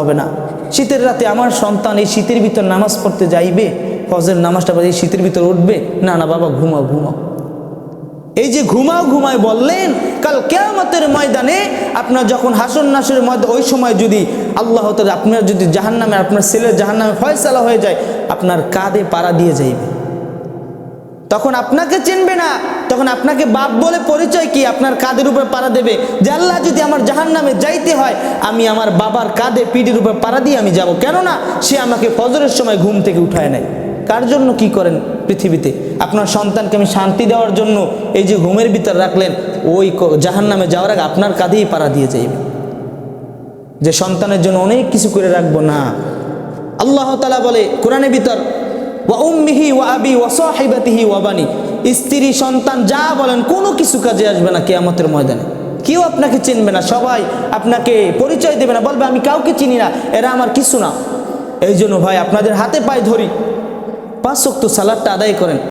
হবে না। শীতের রাতে আমার সন্তান এই শীতের ভিতর নামাজ পড়তে যাইবে ফজের নামাজটা এই শীতের ভিতর উঠবে, না না, বাবা, ঘুমাও ঘুমাও। এই যে ঘুমাও, ঘুমায় বললেন, কাল কেয়ামতের ময়দানে আপনার যখন হাসন নাসের ময়দান ওই সময় যদি আল্লাহ তাআলা আপনার যদি জাহান নামে আপনার ছেলের জাহান নামে ফয়সালা হয়ে যায়, আপনার কাঁধে পাড়া দিয়ে যাইবে। তখন আপনাকে চিনবে না। তখন আপনাকে বাপ বলে পরিচয় কি? আপনার কাঁধের উপর পাড়া দেবে। যে আল্লাহ যদি আমার জাহান নামে যাইতে হয়, আমি আমার বাবার কাঁধে পিঠের উপর পাড়া দিয়ে আমি যাব। কেননা সে আমাকে ফজরের সময় ঘুম থেকে উঠায় নেয় কার জন্য কি করেন পৃথিবীতে? আপনার সন্তানকে আমি শান্তি দেওয়ার জন্য এই যে ঘুমের ভিতর রাখলেন, ওই জাহান নামে যাওয়ার আগে আপনার কাঁধেই পাড়া দিয়ে যাইবে। যে সন্তানের জন্য অনেক কিছু করে রাখব না। আল্লাহ তালা বলে, কোরআনের ভিতর ওয়া উম্মিহি ওয়া আবি ওয়া সাহিবাতিহি ওয়া বানি। স্ত্রী, সন্তান, যা বলেন, কোনো কিছু কাজে আসবে না কেয়ামতের ময়দানে। কেউ আপনাকে চিনবে না, সবাই আপনাকে পরিচয় দেবে না, বলবে, আমি কাউকে চিনি না, এরা আমার কিছু না। এই জন্য ভাই, আপনাদের হাতে পায়ে ধরি। পাঁচ শক্ত সালাদটা আদায় করেন।